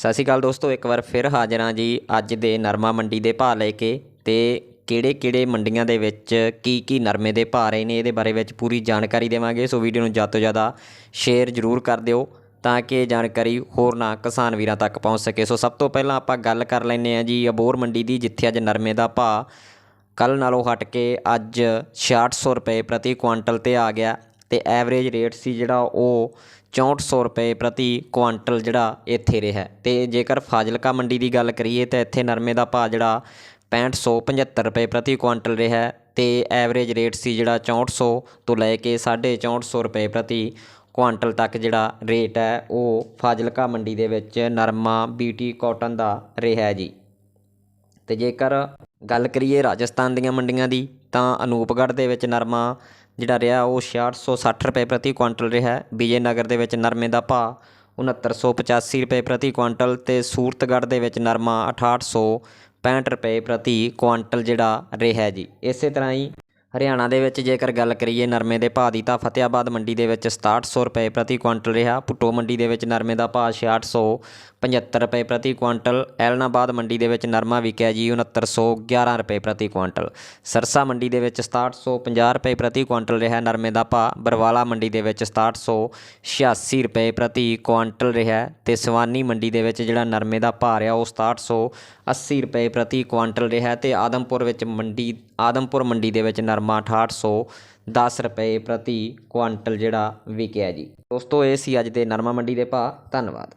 ਸਤਿ ਸ਼੍ਰੀ ਅਕਾਲ ਦੋਸਤੋ, ਇੱਕ ਵਾਰ ਫਿਰ ਹਾਜ਼ਰ ਹਾਂ ਜੀ ਅੱਜ ਦੇ ਨਰਮਾ ਮੰਡੀ ਦੇ ਭਾਅ ਲੈ ਕੇ ਤੇ ਕਿਹੜੇ ਕਿਹੜੇ ਮੰਡੀਆਂ ਦੇ ਵਿੱਚ ਕੀ ਕੀ ਨਰਮੇ ਦੇ ਭਾਅ ਰਹੇ ਨੇ ਇਹਦੇ ਬਾਰੇ ਵਿੱਚ ਪੂਰੀ ਜਾਣਕਾਰੀ ਦੇਵਾਂਗੇ। ਸੋ ਵੀਡੀਓ ਨੂੰ ਜ਼ਿਆਦਾ ਤੋਂ ਜ਼ਿਆਦਾ ਸ਼ੇਅਰ ਜ਼ਰੂਰ ਕਰ ਦਿਓ ਤਾਂ ਕਿ ਇਹ ਜਾਣਕਾਰੀ ਹੋਰ ਨਾ ਕਿਸਾਨ ਵੀਰਾਂ ਤੱਕ ਪਹੁੰਚ ਸਕੇ। ਸੋ ਸਭ ਤੋਂ ਪਹਿਲਾਂ ਆਪਾਂ ਗੱਲ ਕਰ ਲੈਂਦੇ ਹਾਂ ਜੀ ਅਬੋਰ ਮੰਡੀ ਦੀ, ਜਿੱਥੇ ਅੱਜ ਨਰਮੇ ਦਾ ਭਾਅ ਕੱਲ ਨਾਲੋਂ ਹਟ ਕੇ ਅੱਜ 6600 ਰੁਪਏ ਪ੍ਰਤੀ ਕੁਆਂਟਲ ਤੇ ਆ ਗਿਆ। ਅਤੇ ਐਵਰੇਜ ਰੇਟ ਸੀ ਜਿਹੜਾ ਉਹ ਚੌਂਹਠ ਸੌ ਰੁਪਏ ਪ੍ਰਤੀ ਕੁਆਂਟਲ ਜਿਹੜਾ ਇੱਥੇ ਰਿਹਾ। ਅਤੇ ਜੇਕਰ ਫਾਜ਼ਿਲਕਾ ਮੰਡੀ ਦੀ ਗੱਲ ਕਰੀਏ ਤਾਂ ਇੱਥੇ ਨਰਮੇ ਦਾ ਭਾਅ ਜਿਹੜਾ 6575 ਰੁਪਏ ਪ੍ਰਤੀ ਕੁਆਂਟਲ ਰਿਹਾ ਅਤੇ ਐਵਰੇਜ ਰੇਟ ਸੀ ਜਿਹੜਾ ਚੌਂਹਠ ਸੌ ਤੋਂ ਲੈ ਕੇ 6450 ਰੁਪਏ ਪ੍ਰਤੀ ਕੁਆਂਟਲ ਤੱਕ ਜਿਹੜਾ ਰੇਟ ਹੈ ਉਹ ਫਾਜ਼ਿਲਕਾ ਮੰਡੀ ਦੇ ਵਿੱਚ ਨਰਮਾ ਬੀਟੀ ਕਾਟਨ ਦਾ ਰਿਹਾ ਜੀ। ਅਤੇ ਜੇਕਰ ਗੱਲ ਕਰੀਏ ਰਾਜਸਥਾਨ ਦੀਆਂ ਮੰਡੀਆਂ ਦੀ ਤਾਂ ਅਨੂਪਗੜ੍ਹ ਦੇ ਵਿੱਚ ਨਰਮਾ ਜਿਹੜਾ ਰਿਹਾ ਉਹ 6660 ਰੁਪਏ ਪ੍ਰਤੀ ਕੁਇੰਟਲ ਰਿਹਾ ਹੈ। ਵਿਜੇ ਨਗਰ ਦੇ ਵਿੱਚ ਨਰਮੇ ਦਾ ਭਾਅ 6985 ਰੁਪਏ ਪ੍ਰਤੀ ਕੁਇੰਟਲ ਤੇ ਸੂਰਤਗੜ੍ਹ ਦੇ ਵਿੱਚ ਨਰਮਾ 6865 ਰੁਪਏ ਪ੍ਰਤੀ ਕੁਆਂਟਲ ਜਿਹੜਾ ਰਿਹਾ ਜੀ ਇਸੇ ਤਰ੍ਹਾਂ ਹੀ ਹਰਿਆਣਾ ਦੇ ਵਿੱਚ ਜੇਕਰ ਗੱਲ ਕਰੀਏ ਨਰਮੇ ਦੇ ਭਾਅ ਦੀ ਤਾਂ ਫਤਿਆਬਾਦ ਮੰਡੀ ਦੇ ਵਿੱਚ 6700 ਰੁਪਏ ਪ੍ਰਤੀ ਕੁਇੰਟਲ ਰਿਹਾ। ਭੁੱਟੋ ਮੰਡੀ ਦੇ ਵਿੱਚ ਨਰਮੇ ਦਾ ਭਾਅ 6875 ਰੁਪਏ ਪ੍ਰਤੀ ਕੁਇੰਟਲ ਐਲਨਾਬਾਦ ਮੰਡੀ ਦੇ ਵਿੱਚ ਨਰਮਾ ਵਿਕਿਆ ਜੀ 6911 ਰੁਪਏ ਪ੍ਰਤੀ ਕੁਇੰਟਲ ਸਰਸਾ ਮੰਡੀ ਦੇ ਵਿੱਚ 6750 ਰੁਪਏ ਪ੍ਰਤੀ ਕੁਇੰਟਲ ਰਿਹਾ ਨਰਮੇ ਦਾ ਭਾਅ। ਬਰਵਾਲਾ ਮੰਡੀ ਦੇ ਵਿੱਚ 6786 ਰੁਪਏ ਪ੍ਰਤੀ ਕੁਆਂਟਲ ਰਿਹਾ ਤੇ ਸਵਾਨੀ ਮੰਡੀ ਦੇ ਵਿੱਚ ਜਿਹੜਾ ਨਰਮੇ ਦਾ ਭਾਅ ਰਿਹਾ ਉਹ 6780 ਰੁਪਏ ਪ੍ਰਤੀ ਕੁਆਂਟਲ ਰਿਹਾ ਤੇ ਆਦਮਪੁਰ ਵਿੱਚ ਮੰਡੀ ਆਦਮਪੁਰ ਮੰਡੀ ਦੇ ਵਿੱਚ ਨਰਮਾ 6810 ਰੁਪਏ ਪ੍ਰਤੀ ਕੁਆਂਟਲ ਜਿਹੜਾ ਵਿਕਿਆ ਜੀ। ਦੋਸਤੋ, ਇਹ ਸੀ ਅੱਜ ਦੇ ਨਰਮਾ ਮੰਡੀ ਦੇ ਭਾਅ। ਧੰਨਵਾਦ।